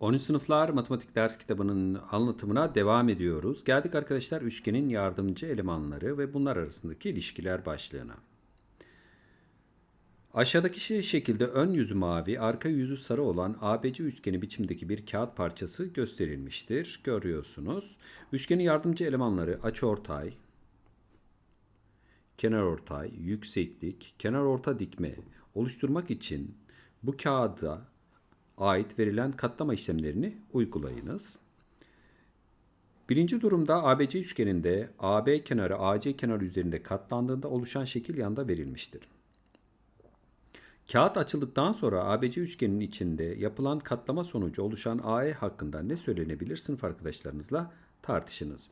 10. sınıflar matematik ders kitabının anlatımına devam ediyoruz. Geldik arkadaşlar üçgenin yardımcı elemanları ve bunlar arasındaki ilişkiler başlığına. Aşağıdaki şekilde ön yüzü mavi, arka yüzü sarı olan ABC üçgeni biçimdeki bir kağıt parçası gösterilmiştir. Görüyorsunuz. Üçgenin yardımcı elemanları açıortay, kenarortay, yükseklik, kenarorta dikme oluşturmak için bu kağıda ait verilen katlama işlemlerini uygulayınız. Birinci durumda ABC üçgeninde AB kenarı AC kenarı üzerinde katlandığında oluşan şekil yanda verilmiştir. Kağıt açıldıktan sonra ABC üçgeninin içinde yapılan katlama sonucu oluşan AE hakkında ne söylenebilir sınıf arkadaşlarınızla tartışınız.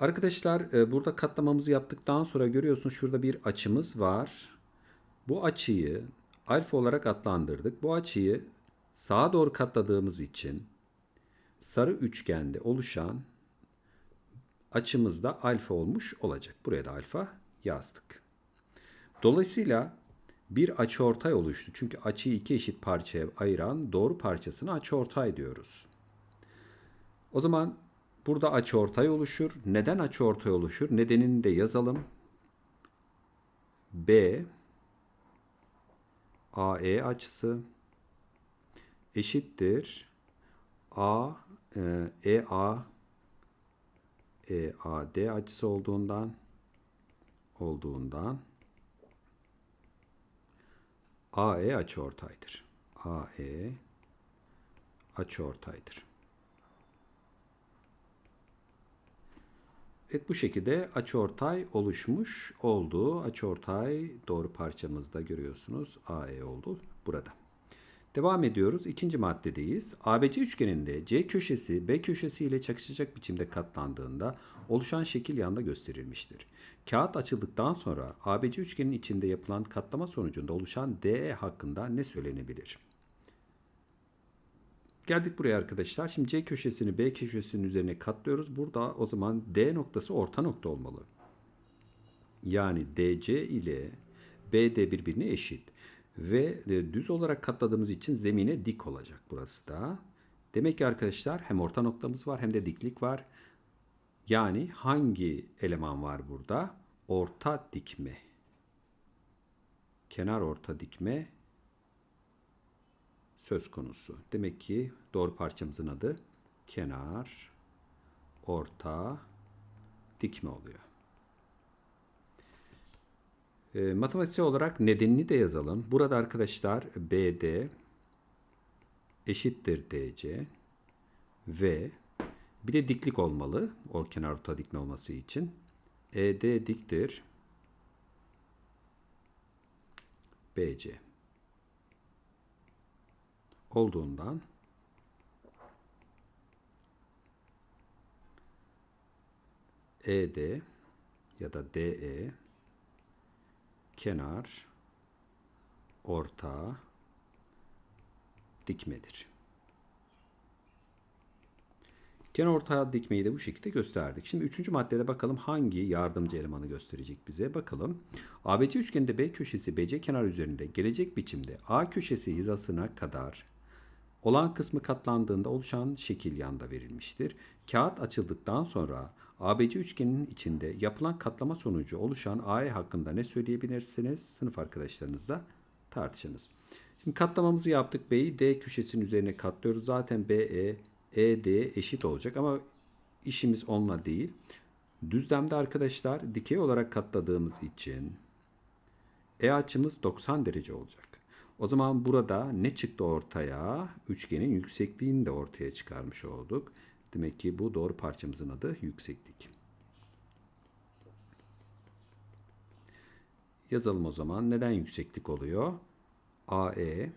Arkadaşlar e, burada katlamamızı yaptıktan sonra görüyorsunuz şurada bir açımız var. Bu açıyı alfa olarak adlandırdık. Bu açıyı sağa doğru katladığımız için sarı üçgende oluşan açımız da alfa olmuş olacak. Buraya da alfa yazdık. Dolayısıyla bir açıortay oluştu. Çünkü açıyı iki eşit parçaya ayıran doğru parçasına açıortay diyoruz. O zaman burada açıortay oluşur. Neden açıortay oluşur? Nedenini de yazalım. B AE açısı eşittir A e, EA EAD açısı olduğundan olduğundan AE açıortaydır. AE açıortaydır. Evet bu şekilde açıortay oluşmuş oldu. Açıortay doğru parçamızda görüyorsunuz. AE oldu burada. Devam ediyoruz. İkinci maddedeyiz. ABC üçgeninde C köşesi B köşesi ile çakışacak biçimde katlandığında oluşan şekil yanda gösterilmiştir. Kağıt açıldıktan sonra ABC üçgenin içinde yapılan katlama sonucunda oluşan DE hakkında ne söylenebilir? Geldik buraya arkadaşlar. Şimdi C köşesini B köşesinin üzerine katlıyoruz. Burada o zaman D noktası orta nokta olmalı. Yani DC ile BD birbirine eşit. Ve e, düz olarak katladığımız için zemine dik olacak burası da. Demek ki arkadaşlar hem orta noktamız var hem de diklik var. Yani hangi eleman var burada? Orta dikme. Kenar orta dikme söz konusu. Demek ki doğru parçamızın adı kenar orta dikme oluyor. E, matematiksel olarak nedenini de yazalım. Burada arkadaşlar BD eşittir DC ve bir de diklik olmalı. O kenar orta dikme olması için. ED diktir. BC olduğundan ED ya da DE kenar orta dikmedir. Kenar orta dikmeyi de bu şekilde gösterdik. Şimdi üçüncü maddede bakalım hangi yardımcı elemanı gösterecek bize. Bakalım. ABC üçgeninde B köşesi BC kenar üzerinde gelecek biçimde A köşesi hizasına kadar olan kısmı katlandığında oluşan şekil yanda verilmiştir. Kağıt açıldıktan sonra ABC üçgeninin içinde yapılan katlama sonucu oluşan AE hakkında ne söyleyebilirsiniz? Sınıf arkadaşlarınızla tartışınız. Şimdi katlamamızı yaptık. B'yi D köşesinin üzerine katlıyoruz. Zaten BE ED eşit olacak ama işimiz onunla değil. Düzlemde arkadaşlar dikey olarak katladığımız için E açımız 90 derece olacak. O zaman burada ne çıktı ortaya? Üçgenin yüksekliğini de ortaya çıkarmış olduk. Demek ki bu doğru parçamızın adı yükseklik. Yazalım o zaman. Neden yükseklik oluyor? AE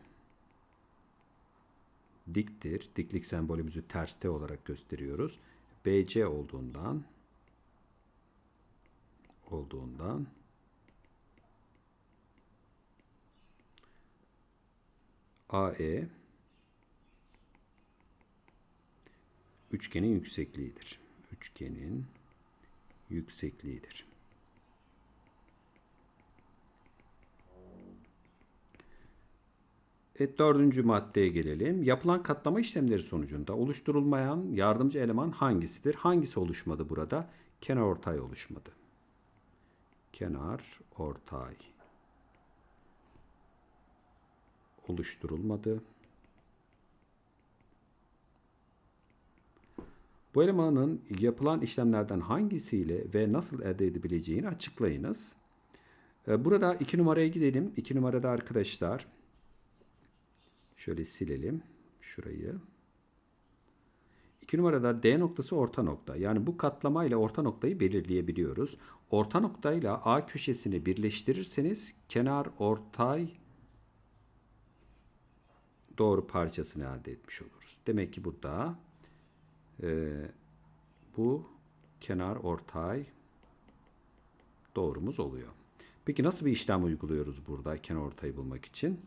diktir. Diklik sembolümüzü terste olarak gösteriyoruz. BC olduğundan olduğundan AE üçgenin yüksekliğidir. Üçgenin yüksekliğidir. Evet, dördüncü maddeye gelelim. Yapılan katlama işlemleri sonucunda oluşturulmayan yardımcı eleman hangisidir? Hangisi oluşmadı burada? Kenar ortay oluşmadı. Kenar ortay oluşturulmadı. Bu elemanın yapılan işlemlerden hangisiyle ve nasıl elde edebileceğini açıklayınız. Ee, Burada iki numaraya gidelim. İki numarada arkadaşlar şöyle silelim şurayı. İki numarada D noktası orta nokta. Yani bu katlama ile orta noktayı belirleyebiliyoruz. Orta noktayla A köşesini birleştirirseniz kenar ortay doğru parçasını elde etmiş oluruz. Demek ki burada e, bu kenar ortay doğrumuz oluyor. Peki nasıl bir işlem uyguluyoruz burada kenar ortayı bulmak için?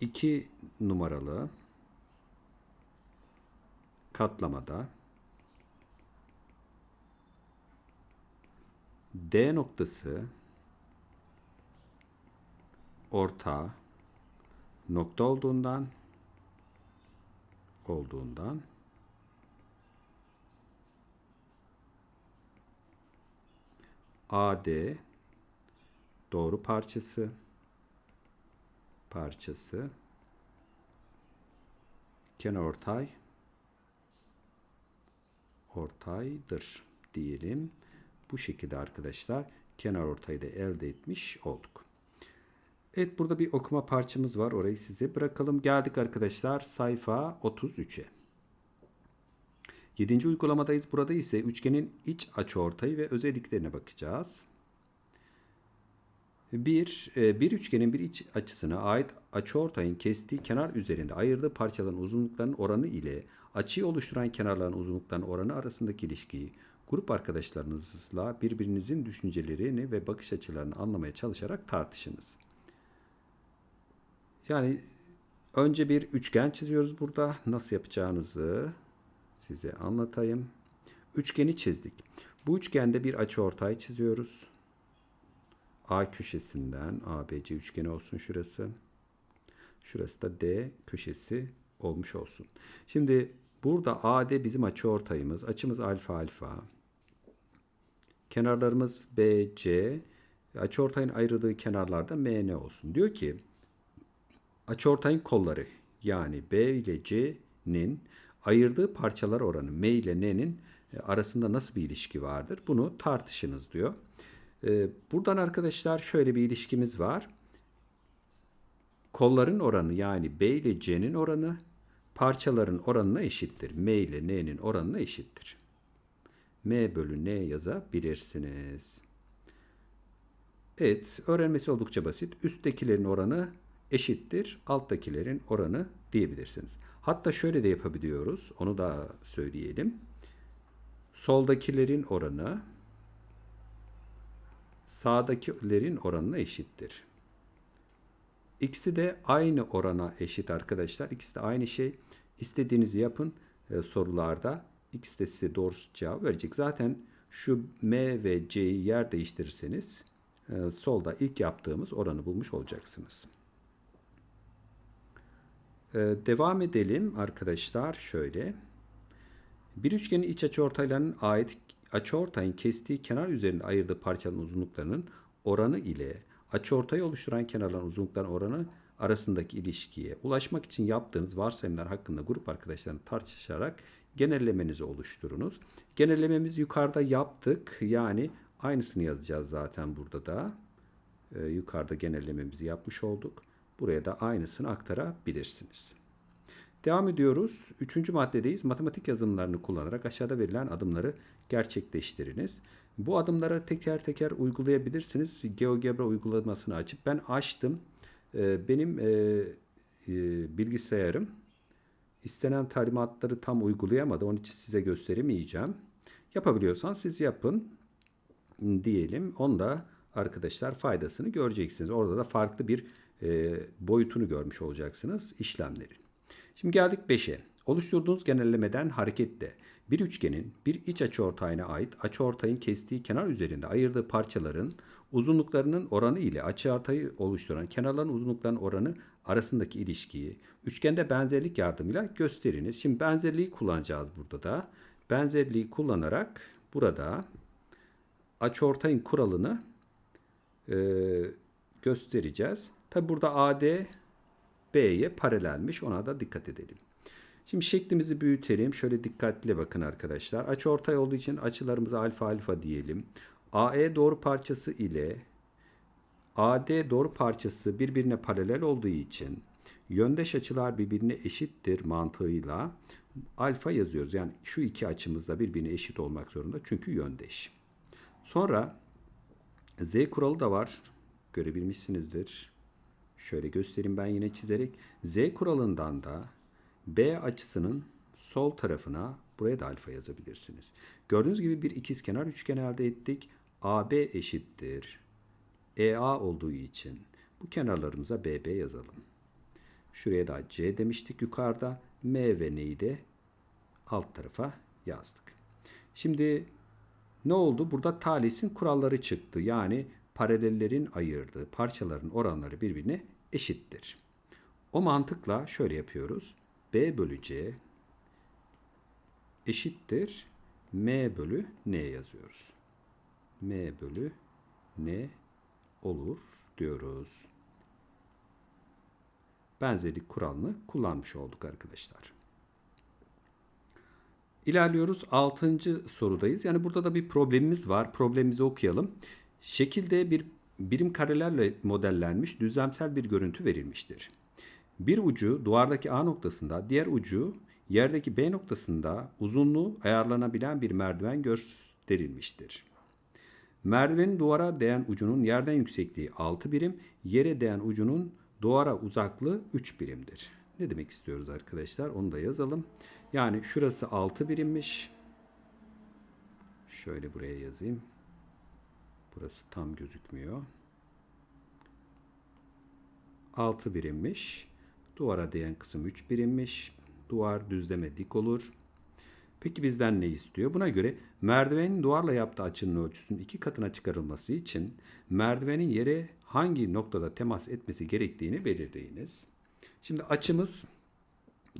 2 numaralı katlamada D noktası orta nokta olduğundan olduğundan AD doğru parçası parçası kenar ortay ortaydır diyelim. Bu şekilde arkadaşlar kenar ortayı da elde etmiş olduk. Evet burada bir okuma parçamız var. Orayı size bırakalım. Geldik arkadaşlar sayfa 33'e. Yedinci uygulamadayız. Burada ise üçgenin iç açıortayı ve özelliklerine bakacağız. Bir, e, bir üçgenin bir iç açısına ait açıortayın kestiği kenar üzerinde ayırdığı parçaların uzunluklarının oranı ile açıyı oluşturan kenarların uzunluklarının oranı arasındaki ilişkiyi grup arkadaşlarınızla birbirinizin düşüncelerini ve bakış açılarını anlamaya çalışarak tartışınız. Yani önce bir üçgen çiziyoruz burada. Nasıl yapacağınızı size anlatayım. Üçgeni çizdik. Bu üçgende bir açıortay çiziyoruz. A köşesinden ABC üçgeni olsun şurası. Şurası da D köşesi olmuş olsun. Şimdi burada AD bizim açıortayımız. Açımız alfa alfa. Kenarlarımız BC. Açıortayın ayrıldığı kenarlarda MN olsun. Diyor ki açıortayın kolları yani B ile C'nin ayırdığı parçalar oranı M ile N'nin arasında nasıl bir ilişki vardır? Bunu tartışınız diyor. Ee, Buradan arkadaşlar şöyle bir ilişkimiz var. Kolların oranı yani B ile C'nin oranı parçaların oranına eşittir. M ile N'nin oranına eşittir. M bölü N yazabilirsiniz. Evet, öğrenmesi oldukça basit. Üsttekilerin oranı eşittir, alttakilerin oranı diyebilirsiniz. Hatta şöyle de yapabiliyoruz. Onu da söyleyelim. Soldakilerin oranı sağdakilerin oranına eşittir. İkisi de aynı orana eşit arkadaşlar. İkisi de aynı şey. İstediğinizi yapın e, sorularda. İkisi de size doğru cevap verecek. Zaten şu M ve C'yi yer değiştirirseniz e, solda ilk yaptığımız oranı bulmuş olacaksınız. E, devam edelim arkadaşlar şöyle. Bir üçgenin iç açıortaylarının ait açıortayın kestiği kenar üzerinde ayırdığı parçaların uzunluklarının oranı ile açıortayı oluşturan kenarların uzunluklarının oranı arasındaki ilişkiye ulaşmak için yaptığınız varsayımlar hakkında grup arkadaşlarını tartışarak genellemenizi oluşturunuz. Genellememizi yukarıda yaptık. Yani aynısını yazacağız zaten burada da. Ee, yukarıda genellememizi yapmış olduk. Buraya da aynısını aktarabilirsiniz. Devam ediyoruz. Üçüncü maddedeyiz. Matematik yazılımlarını kullanarak aşağıda verilen adımları gerçekleştiriniz. Bu adımları teker teker uygulayabilirsiniz. GeoGebra uygulamasını açıp ben açtım. Ee, Benim e, e, bilgisayarım istenen talimatları tam uygulayamadı. Onun için size gösteremeyeceğim. Yapabiliyorsan siz yapın diyelim. Onda arkadaşlar faydasını göreceksiniz. Orada da farklı bir boyutunu görmüş olacaksınız işlemlerin. Şimdi geldik 5'e. Oluşturduğunuz genellemeden hareketle bir üçgenin bir iç açıortayına ait açıortayın kestiği kenar üzerinde ayırdığı parçaların uzunluklarının oranı ile açıortayı oluşturan kenarların uzunluklarının oranı arasındaki ilişkiyi üçgende benzerlik yardımıyla gösteriniz. Şimdi benzerliği kullanacağız burada da. Benzerliği kullanarak burada açıortayın kuralını e, göstereceğiz. Tabi burada AD B'ye paralelmiş. Ona da dikkat edelim. Şimdi şeklimizi büyütelim. Şöyle dikkatli bakın arkadaşlar. Açı ortay olduğu için açılarımıza alfa alfa diyelim. AE doğru parçası ile AD doğru parçası birbirine paralel olduğu için yöndeş açılar birbirine eşittir mantığıyla alfa yazıyoruz. Yani şu iki açımız da birbirine eşit olmak zorunda çünkü yöndeş. Sonra Z kuralı da var. Görebilmişsinizdir. Şöyle göstereyim ben yine çizerek. Z kuralından da B açısının sol tarafına buraya da alfa yazabilirsiniz. Gördüğünüz gibi bir ikizkenar üçgen elde ettik. AB eşittir. EA olduğu için bu kenarlarımıza BB yazalım. Şuraya da C demiştik yukarıda. M ve N'yi de alt tarafa yazdık. Şimdi ne oldu? Burada Thales'in kuralları çıktı. Yani paralellerin ayırdığı parçaların oranları birbirine eşittir. O mantıkla şöyle yapıyoruz. B bölü C eşittir M bölü N yazıyoruz. M bölü N olur diyoruz. Benzerlik kuralını kullanmış olduk arkadaşlar. İlerliyoruz. Altıncı sorudayız. Yani burada da bir problemimiz var. Problemimizi okuyalım. Şekilde bir birim karelerle modellenmiş düzlemsel bir görüntü verilmiştir. Bir ucu duvardaki A noktasında, diğer ucu yerdeki B noktasında uzunluğu ayarlanabilen bir merdiven gösterilmiştir. Merdivenin duvara değen ucunun yerden yüksekliği 6 birim, yere değen ucunun duvara uzaklığı 3 birimdir. Ne demek istiyoruz arkadaşlar? Onu da yazalım. Yani şurası 6 birimmiş. Şöyle buraya yazayım. Burası tam gözükmüyor. 6 birimmiş. Duvara değen kısım 3 birimmiş. Duvar düzleme dik olur. Peki bizden ne istiyor? Buna göre merdivenin duvarla yaptığı açının ölçüsünün iki katına çıkarılması için merdivenin yere hangi noktada temas etmesi gerektiğini belirleyiniz. Şimdi açımız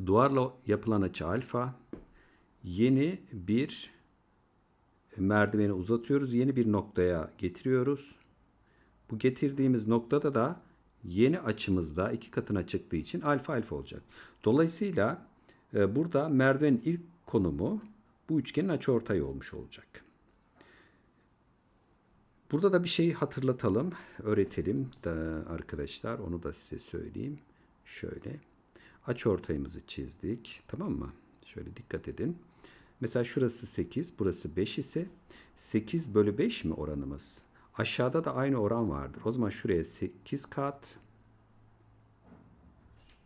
duvarla yapılan açı alfa. Yeni bir merdiveni uzatıyoruz. Yeni bir noktaya getiriyoruz. Bu getirdiğimiz noktada da yeni açımızda iki katına çıktığı için alfa alfa olacak. Dolayısıyla e, burada merdivenin ilk konumu bu üçgenin açıortayı olmuş olacak. Burada da bir şeyi hatırlatalım, öğretelim de arkadaşlar. Onu da size söyleyeyim. Şöyle açıortayımızı çizdik. Tamam mı? Şöyle dikkat edin. Mesela şurası 8, burası 5 ise 8 bölü 5 mi oranımız? Aşağıda da aynı oran vardır. O zaman şuraya 8 kat,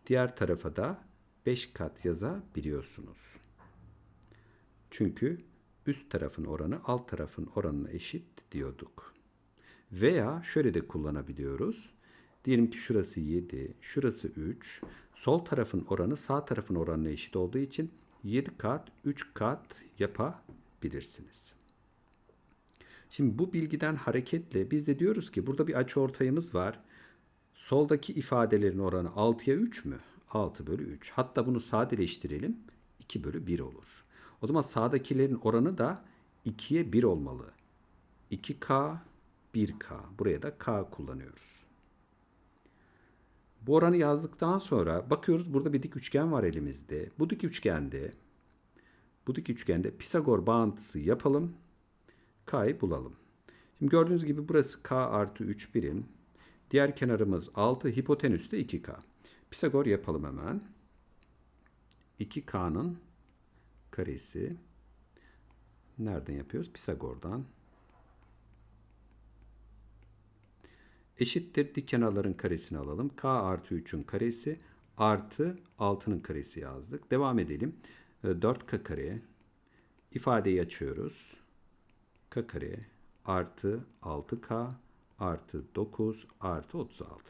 diğer tarafa da 5 kat yazabiliyorsunuz. Çünkü üst tarafın oranı alt tarafın oranına eşit diyorduk. Veya şöyle de kullanabiliyoruz. Diyelim ki şurası 7, şurası 3. Sol tarafın oranı sağ tarafın oranına eşit olduğu için 7 kat, 3 kat yapabilirsiniz. Şimdi bu bilgiden hareketle biz de diyoruz ki burada bir açıortayımız var. Soldaki ifadelerin oranı 6'ya 3 mü? 6 bölü 3. Hatta bunu sadeleştirelim. 2 bölü 1 olur. O zaman sağdakilerin oranı da 2'ye 1 olmalı. 2K, 1K. Buraya da K kullanıyoruz. Bu oranı yazdıktan sonra bakıyoruz burada bir dik üçgen var elimizde. Bu dik üçgende bu dik üçgende Pisagor bağıntısı yapalım. K'yı bulalım. Şimdi gördüğünüz gibi burası K artı 3 birim. Diğer kenarımız 6 hipotenüs de 2K. Pisagor yapalım hemen. 2K'nın karesi nereden yapıyoruz? Pisagor'dan. Eşittir dik kenarların karesini alalım. K artı 3'ün karesi artı 6'nın karesi yazdık. Devam edelim. 4K ee, kare ifadeyi açıyoruz. K kare artı 6K artı 9 artı 36.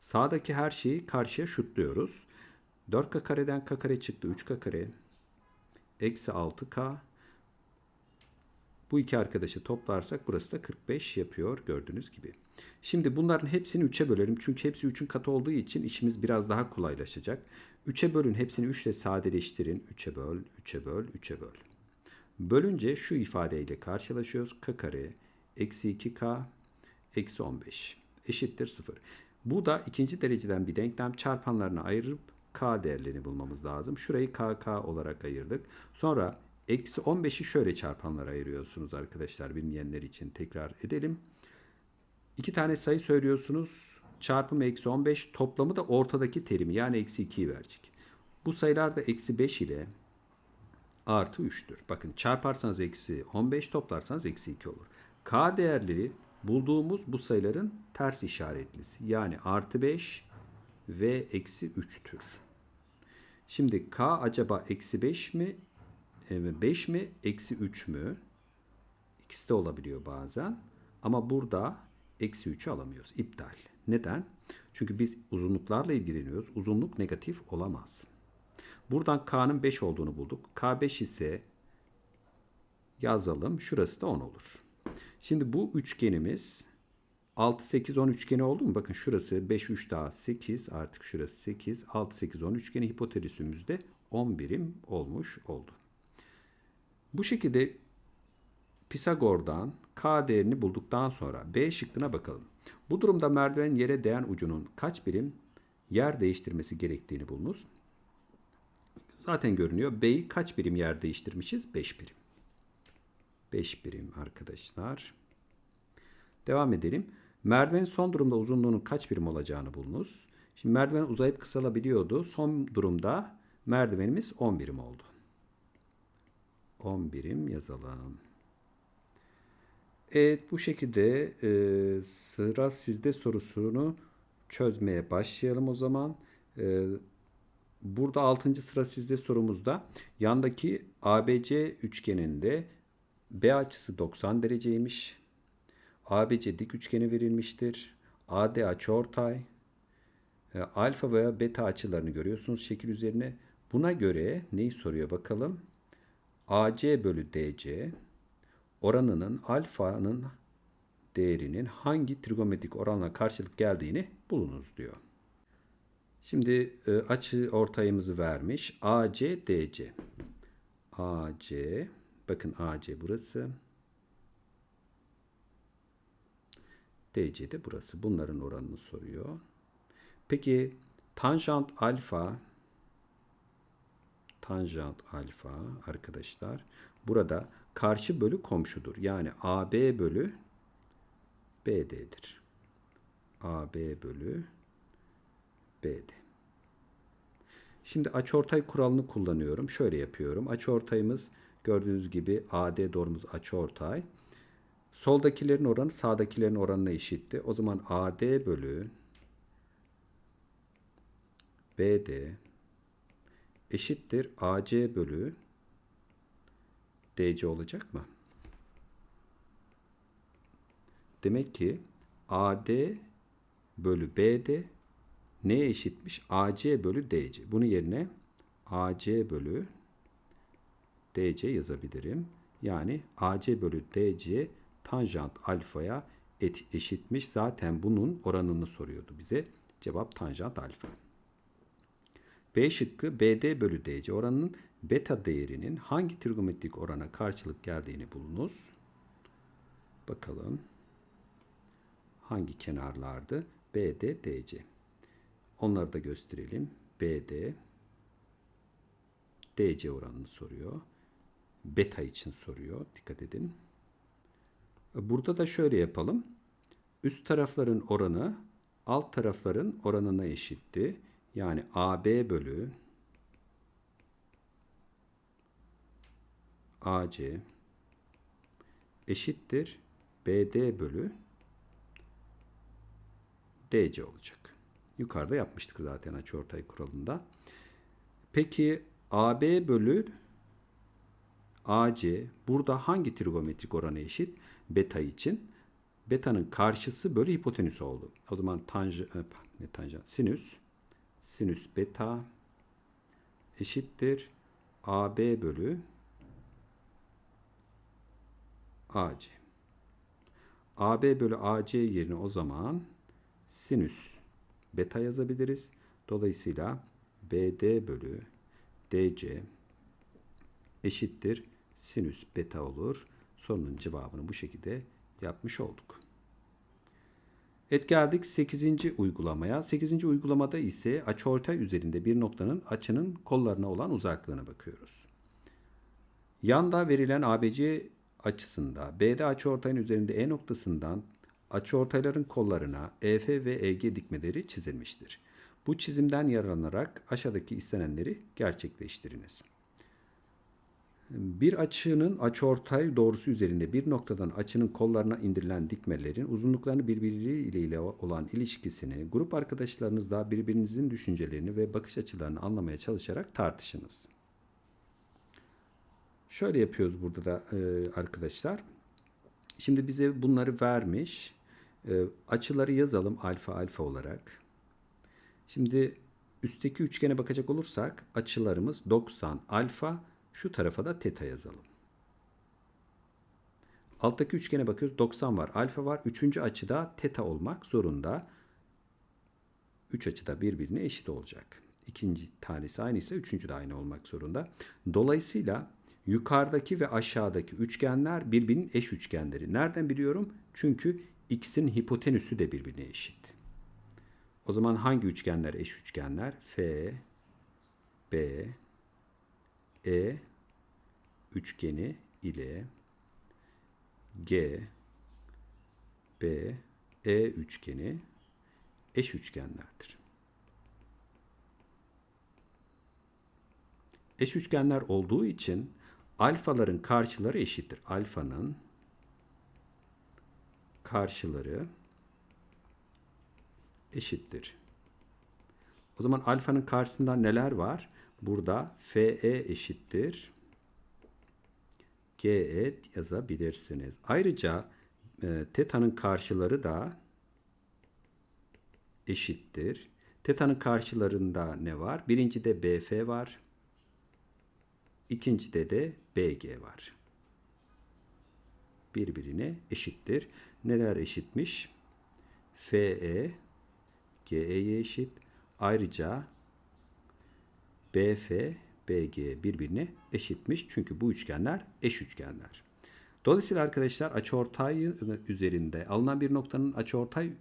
Sağdaki her şeyi karşıya şutluyoruz. 4K kareden K kare çıktı. 3K kare eksi 6K Bu iki arkadaşı toplarsak burası da 45 yapıyor gördüğünüz gibi. Şimdi bunların hepsini 3'e bölelim. Çünkü hepsi 3'ün katı olduğu için işimiz biraz daha kolaylaşacak. 3'e bölün hepsini 3 ile sadeleştirin. 3'e böl, 3'e böl, 3'e böl. Bölünce şu ifadeyle karşılaşıyoruz. k kare eksi 2k eksi 15 eşittir 0. Bu da ikinci dereceden bir denklem çarpanlarına ayırıp k değerlerini bulmamız lazım. Şurayı kk olarak ayırdık. Sonra eksi 15'i şöyle çarpanlara ayırıyorsunuz arkadaşlar bilmeyenler için tekrar edelim. İki tane sayı söylüyorsunuz. Çarpımı eksi 15 toplamı da ortadaki terimi yani eksi 2'yi verecek. Bu sayılar da eksi 5 ile artı 3'tür. Bakın çarparsanız eksi 15 toplarsanız eksi 2 olur. K değerleri bulduğumuz bu sayıların ters işaretlisi. Yani artı 5 ve eksi 3'tür. Şimdi K acaba eksi 5 mi? 5 mi? Eksi 3 mü? İkisi de olabiliyor bazen. Ama burada eksi 3'ü alamıyoruz. İptal. Neden? Çünkü biz uzunluklarla ilgileniyoruz. Uzunluk negatif olamaz. Buradan K'nın 5 olduğunu bulduk. K5 ise yazalım. Şurası da 10 olur. Şimdi bu üçgenimiz 6, 8, 10 üçgeni oldu mu? Bakın şurası 5, 3 daha 8. Artık şurası 8. 6, 8, 10 üçgeni hipotenüsümüzde 10 birim olmuş oldu. Bu şekilde Pisagor'dan K değerini bulduktan sonra B şıkkına bakalım. Bu durumda merdiven yere değen ucunun kaç birim yer değiştirmesi gerektiğini bulunuz. Zaten görünüyor. B'yi kaç birim yer değiştirmişiz? 5 birim. 5 birim arkadaşlar. Devam edelim. Merdivenin son durumda uzunluğunun kaç birim olacağını bulunuz. Şimdi merdiven uzayıp kısalabiliyordu. Son durumda merdivenimiz 10 birim oldu. 10 birim yazalım. Evet bu şekilde e, sıra sizde sorusunu çözmeye başlayalım o zaman. E, burada 6. sıra sizde sorumuzda yandaki ABC üçgeninde B açısı 90 dereceymiş. ABC dik üçgeni verilmiştir. AD açıortay. E, alfa veya beta açılarını görüyorsunuz şekil üzerine. Buna göre neyi soruyor bakalım. AC bölü DC oranının alfanın değerinin hangi trigonometrik oranla karşılık geldiğini bulunuz diyor. Şimdi e, açı ortayımızı vermiş. AC DC. AC bakın AC burası. DC de burası. Bunların oranını soruyor. Peki tanjant alfa tanjant alfa arkadaşlar burada karşı bölü komşudur. Yani AB bölü BD'dir. AB bölü BD. Şimdi açıortay kuralını kullanıyorum. Şöyle yapıyorum. Açıortayımız gördüğünüz gibi AD doğrumuz açıortay. Soldakilerin oranı sağdakilerin oranına eşitti. O zaman AD bölü BD eşittir AC bölü DC olacak mı? Demek ki AD bölü BD neye eşitmiş? AC bölü DC. Bunun yerine AC bölü DC yazabilirim. Yani AC bölü DC tanjant alfaya eşitmiş. Zaten bunun oranını soruyordu bize. Cevap tanjant alfa. B şıkkı BD bölü DC oranının beta değerinin hangi trigonometrik orana karşılık geldiğini bulunuz. Bakalım. Hangi kenarlardı? BD, DC. Onları da gösterelim. BD DC oranını soruyor. Beta için soruyor. Dikkat edin. Burada da şöyle yapalım. Üst tarafların oranı alt tarafların oranına eşitti. Yani AB bölü AC eşittir BD bölü DC olacak. Yukarıda yapmıştık zaten açıortay kuralında. Peki AB bölü AC burada hangi trigonometrik orana eşit? Beta için. Beta'nın karşısı bölü hipotenüs oldu. O zaman tanj e, ne tanjant sinüs sinüs beta eşittir AB bölü AC. AB bölü AC yerine o zaman sinüs beta yazabiliriz. Dolayısıyla BD bölü DC eşittir sinüs beta olur. Sorunun cevabını bu şekilde yapmış olduk. Evet geldik 8. uygulamaya. 8. uygulamada ise açıortay üzerinde bir noktanın açının kollarına olan uzaklığına bakıyoruz. Yanda verilen ABC açısında BD açıortayın üzerinde E noktasından açıortayların kollarına EF ve EG dikmeleri çizilmiştir. Bu çizimden yararlanarak aşağıdaki istenenleri gerçekleştiriniz. Bir açının açıortay doğrusu üzerinde bir noktadan açının kollarına indirilen dikmelerin uzunluklarını birbirleriyle olan ilişkisini grup arkadaşlarınızla birbirinizin düşüncelerini ve bakış açılarını anlamaya çalışarak tartışınız. Şöyle yapıyoruz burada da e, arkadaşlar. Şimdi bize bunları vermiş. E, açıları yazalım alfa alfa olarak. Şimdi üstteki üçgene bakacak olursak açılarımız 90 alfa şu tarafa da teta yazalım. Alttaki üçgene bakıyoruz. 90 var. Alfa var. Üçüncü açıda teta olmak zorunda. Üç açıda birbirine eşit olacak. İkinci tanesi aynıysa üçüncü de aynı olmak zorunda. Dolayısıyla yukarıdaki ve aşağıdaki üçgenler birbirinin eş üçgenleri. Nereden biliyorum? Çünkü x'in hipotenüsü de birbirine eşit. O zaman hangi üçgenler eş üçgenler? F, B, E üçgeni ile G, B, E üçgeni eş üçgenlerdir. Eş üçgenler olduğu için alfaların karşıları eşittir. Alfanın karşıları eşittir. O zaman alfanın karşısında neler var? Burada FE eşittir. GE yazabilirsiniz. Ayrıca e, teta'nın karşıları da eşittir. Teta'nın karşılarında ne var? Birincide BF var. İkincide de BG var. Birbirine eşittir. Neler eşitmiş? FE GE'ye eşit. Ayrıca BF, BG birbirine eşitmiş. Çünkü bu üçgenler eş üçgenler. Dolayısıyla arkadaşlar açıortay üzerinde alınan bir noktanın açıortay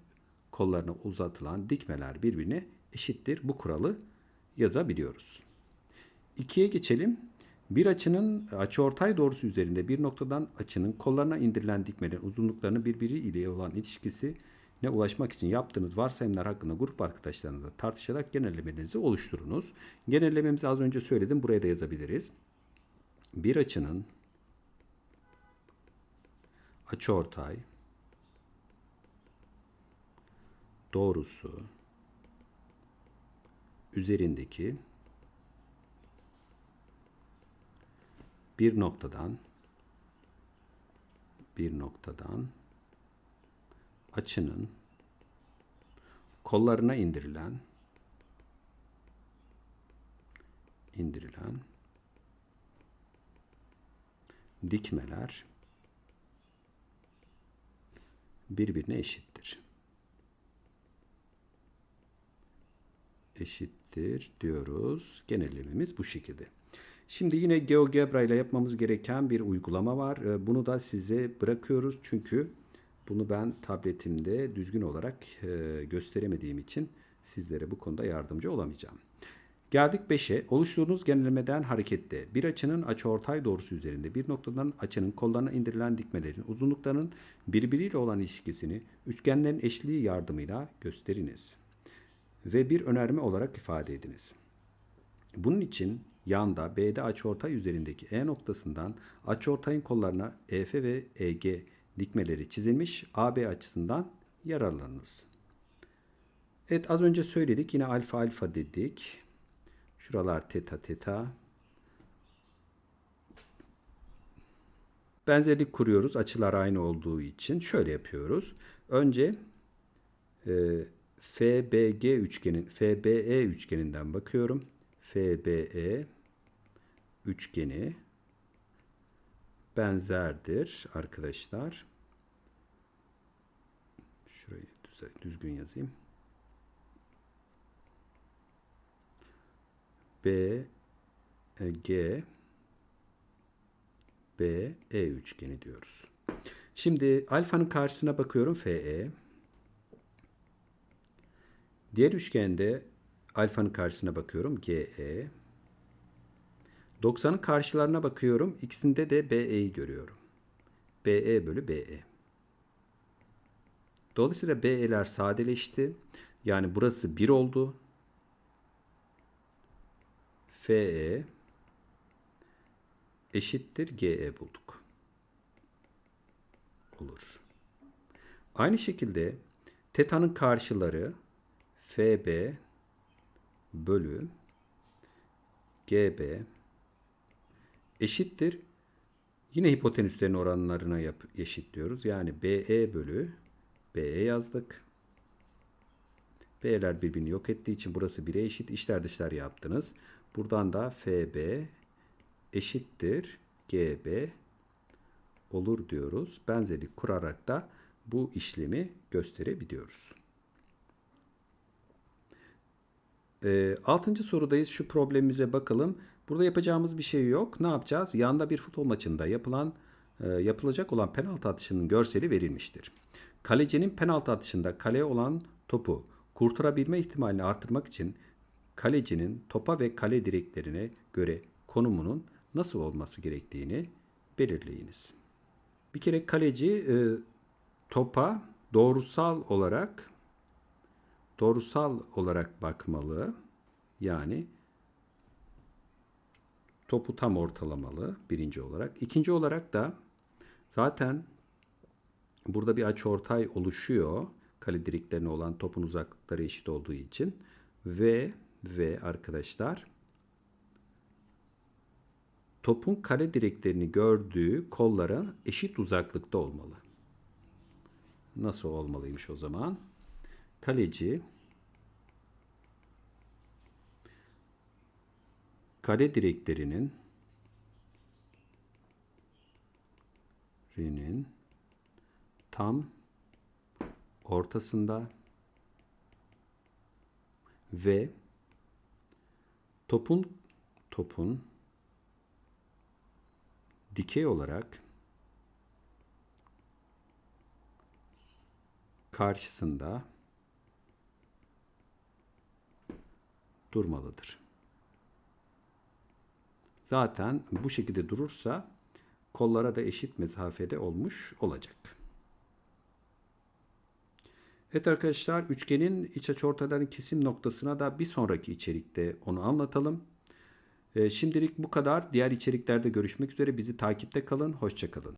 kollarına uzatılan dikmeler birbirine eşittir. Bu kuralı yazabiliyoruz. İkiye geçelim. Bir açının açıortay doğrusu üzerinde bir noktadan açının kollarına indirilen dikmelerin uzunluklarının birbiri ile olan ilişkisi ne ulaşmak için yaptığınız varsayımlar hakkında grup arkadaşlarınızla tartışarak genellemelerinizi oluşturunuz. Genellememizi az önce söyledim. Buraya da yazabiliriz. Bir açının açıortay doğrusu üzerindeki bir noktadan bir noktadan açının kollarına indirilen indirilen dikmeler birbirine eşittir. Eşittir diyoruz. Genellememiz bu şekilde. Şimdi yine GeoGebra ile yapmamız gereken bir uygulama var. Ee, bunu da size bırakıyoruz çünkü bunu ben tabletimde düzgün olarak e, gösteremediğim için sizlere bu konuda yardımcı olamayacağım. Geldik 5'e. Oluşturduğunuz genellemeden hareketle bir açının açıortay doğrusu üzerinde bir noktadan açının kollarına indirilen dikmelerin uzunluklarının birbiriyle olan ilişkisini üçgenlerin eşliği yardımıyla gösteriniz. Ve bir önerme olarak ifade ediniz. Bunun için yanda BD açıortay üzerindeki E noktasından açıortayın kollarına EF ve EG dikmeleri çizilmiş AB açısından yararlanınız. Evet az önce söyledik yine alfa alfa dedik. Şuralar teta teta. Benzerlik kuruyoruz açılar aynı olduğu için. Şöyle yapıyoruz. Önce e, FBG üçgenin FBE üçgeninden bakıyorum. FBE üçgeni benzerdir arkadaşlar. Şurayı düzgün yazayım. B e, G B E üçgeni diyoruz. Şimdi alfanın karşısına bakıyorum FE. Diğer üçgende alfanın karşısına bakıyorum GE. 90'ın karşılarına bakıyorum. İkisinde de BE'yi görüyorum. BE bölü BE. Dolayısıyla BE'ler sadeleşti. Yani burası 1 oldu. FE eşittir GE bulduk. Olur. Aynı şekilde teta'nın karşıları FB bölü GB eşittir. Yine hipotenüslerin oranlarına yap eşitliyoruz. Yani BE bölü BE yazdık. B'ler birbirini yok ettiği için burası 1'e eşit. İşler dışlar yaptınız. Buradan da FB eşittir GB olur diyoruz. Benzerlik kurarak da bu işlemi gösterebiliyoruz. E, altıncı sorudayız. Şu problemimize bakalım. Burada yapacağımız bir şey yok. Ne yapacağız? Yanda bir futbol maçında yapılan e, yapılacak olan penaltı atışının görseli verilmiştir. Kalecinin penaltı atışında kaleye olan topu kurtarabilme ihtimalini artırmak için kalecinin topa ve kale direklerine göre konumunun nasıl olması gerektiğini belirleyiniz. Bir kere kaleci e, topa doğrusal olarak doğrusal olarak bakmalı. Yani topu tam ortalamalı birinci olarak. İkinci olarak da zaten burada bir açıortay oluşuyor. Kale direklerine olan topun uzaklıkları eşit olduğu için ve ve arkadaşlar topun kale direklerini gördüğü kollara eşit uzaklıkta olmalı. Nasıl olmalıymış o zaman? Kaleci kale direklerinin rinin tam ortasında ve topun topun dikey olarak karşısında durmalıdır. Zaten bu şekilde durursa kollara da eşit mesafede olmuş olacak. Evet arkadaşlar üçgenin iç açıortayların kesim noktasına da bir sonraki içerikte onu anlatalım. Ee, şimdilik bu kadar. Diğer içeriklerde görüşmek üzere. Bizi takipte kalın. Hoşçakalın.